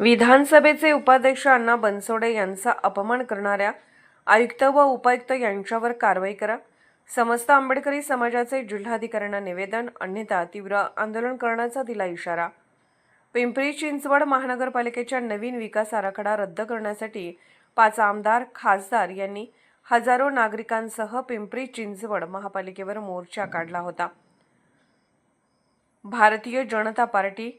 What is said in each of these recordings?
विधानसभेचे उपाध्यक्ष अण्णा बनसोडे यांचा अपमान करणाऱ्या आयुक्त व उपायुक्त यांच्यावर कारवाई करा. समस्त आंबेडकरी समाजाचे जिल्हाधिकाऱ्यांना निवेदन अन्यथा तीव्र आंदोलन करण्याचा दिला इशारा. पिंपरी चिंचवड महानगरपालिकेच्या नवीन विकास आराखडा रद्द करण्यासाठी पाच आमदार खासदार यांनी हजारो नागरिकांसह पिंपरी चिंचवड महापालिकेवर मोर्चा काढला होता. भारतीय जनता पार्टी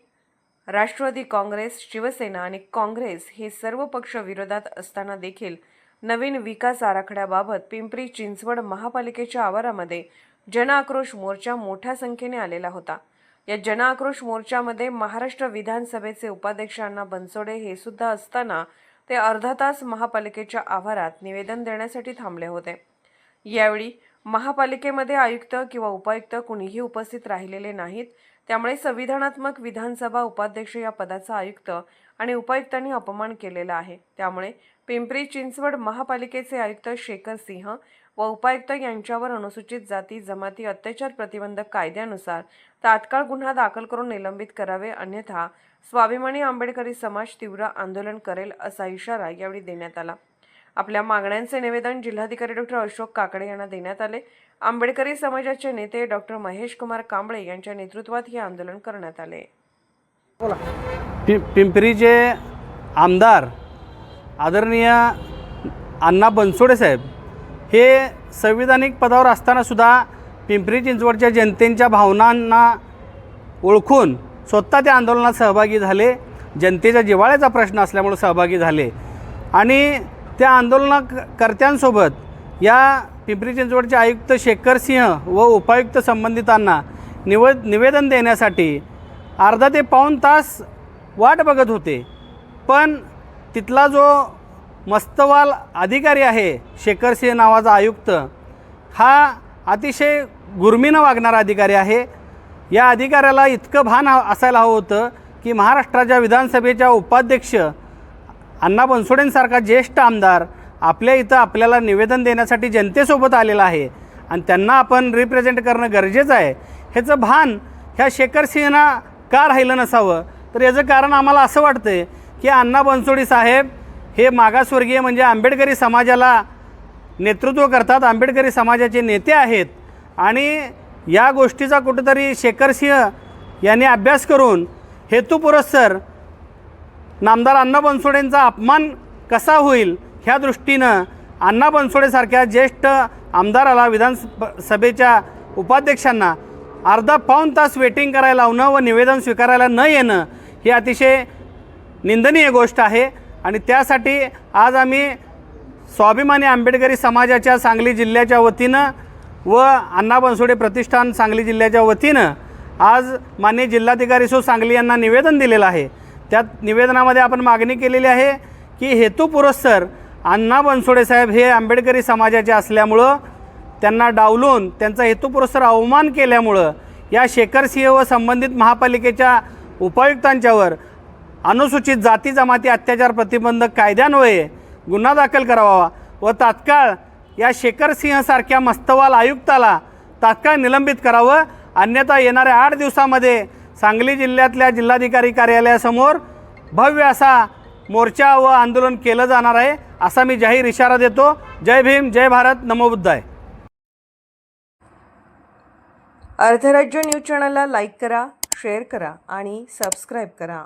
राष्ट्रवादी काँग्रेस शिवसेना आणि काँग्रेस हे सर्व पक्ष विरोधात असताना देखील नवीन विकास आराखड्याबाबत पिंपरी चिंचवड महापालिकेच्या आवारामध्ये जनआक्रोश मोर्चा मोठ्या संख्येने आलेला होता. या जनआक्रोश मोर्चामध्ये महाराष्ट्र विधानसभेचे उपाध्यक्ष अण्णा बनसोडे हे सुद्धा असताना ते अर्धा तास महापालिकेच्या आवारात निवेदन देण्यासाठी थांबले होते. यावेळी महापालिकेमध्ये आयुक्त किंवा उपायुक्त कुणीही उपस्थित राहिलेले नाहीत. त्यामुळे संविधानात्मक विधानसभा उपाध्यक्ष या पदाचा आयुक्त आणि उपायुक्तांनी अपमान केलेला आहे. त्यामुळे पिंपरी चिंचवड महापालिकेचे आयुक्त शेखर सिंह व उपायुक्त यांच्यावर अनुसूचित जाती जमाती अत्याचार प्रतिबंधक कायद्यानुसार तात्काळ गुन्हा दाखल करून निलंबित करावे अन्यथा स्वाभिमानी आंबेडकरी समाज तीव्र आंदोलन करेल असा इशारा यावेळी देण्यात आला. आपल्या मागण्यांचे निवेदन जिल्हाधिकारी डॉक्टर अशोक काकडे यांना देण्यात आले. आंबेडकरी समाजाचे नेते डॉक्टर महेश कुमार कांबळे यांच्या नेतृत्वात हे आंदोलन करण्यात आले. पि पिंपरीचे आमदार आदरणीय अण्णा बनसोडे साहेब हे संविधानिक पदावर असतानासुद्धा पिंपरी चिंचवडच्या जनतेच्या भावनांना ओळखून स्वतः त्या आंदोलनात सहभागी झाले. जनतेच्या जिव्हाळ्याचा प्रश्न असल्यामुळे सहभागी झाले. आणि त्या आंदोलनकर्त्यांसोबत या पिंपरी चिंचवडचे आयुक्त शेखर सिंह व उपायुक्त संबंधितांना निव निवेदन देण्यासाठी अर्धा ते पाऊण तास वाट बघत होते. पण तिथला जो मस्तवाल अधिकारी आहे शेखर सिंह नावाचा आयुक्त हा अतिशय गुर्मीनं वागणारा अधिकारी आहे. या अधिकाऱ्याला इतकं भान असायला हवं होतं की महाराष्ट्राच्या विधानसभेच्या उपाध्यक्ष अण्णा बनसोडेंसारखा ज्येष्ठ आमदार आपल्या इथं आपल्याला निवेदन देण्यासाठी जनतेसोबत आलेला आहे आणि त्यांना आपण रिप्रेझेंट करणं गरजेचं आहे. ह्याचं भान ह्या शेखर सिंहना का राहिलं नसावं? तर याचं कारण आम्हाला असं वाटतं आहे की अण्णा बनसोडी साहेब हे मागासवर्गीय म्हणजे आंबेडकरी समाजाला नेतृत्व करतात. आंबेडकरी समाजाचे नेते आहेत. आणि या गोष्टीचा कुठंतरी शेखर सिंह यांनी अभ्यास करून हेतुपुरस्सर नामदार अण्णा बनसोडेंचा अपमान कसा होईल ह्या दृष्टीनं अण्णा बनसोडेसारख्या ज्येष्ठ आमदाराला विधानसभेच्या उपाध्यक्षांना अर्धा पाऊण तास वेटिंग करायला लावणं व निवेदन स्वीकारायला न येणं ही अतिशय निंदनीय गोष्ट आहे. आणि त्यासाठी आज आम्ही स्वाभिमानी आंबेडकरी समाजाच्या सांगली जिल्ह्याच्या वतीनं व अण्णा बनसोडे प्रतिष्ठान सांगली जिल्ह्याच्या वतीनं आज मान्य जिल्हाधिकारी सो सांगली यांना निवेदन दिलेलं आहे. त्यात निवेदनामध्ये आपण मागणी केलेली आहे की हेतुपुरस्सर अण्णा बनसोडे साहेब हे आंबेडकरी समाजाचे असल्यामुळं त्यांना डावलून त्यांचा हेतुपुरस्सर अवमान केल्यामुळं या शेखर सिंह व संबंधित महापालिकेच्या उपायुक्तांच्यावर अनुसूचित जाती जमाती अत्याचार प्रतिबंधक कायद्यान्वये गुन्हा दाखल करावा व तात्काळ या शेखर सिंहसारख्या मस्तवाल आयुक्ताला तात्काळ निलंबित करावं. अन्यथा येणाऱ्या आठ दिवसामध्ये सांगली जिल्ह्यातल्या जिल्हाधिकारी कार्यालयासमोर भव्य असा मोर्चा व आंदोलन केलं जाणार आहे असा मी जाहीर इशारा देतो. जय भीम जय भारत नमोबुद्ध आहे अर्धराज्य न्यूज चॅनलला लाईक करा शेअर करा आणि सबस्क्राईब करा.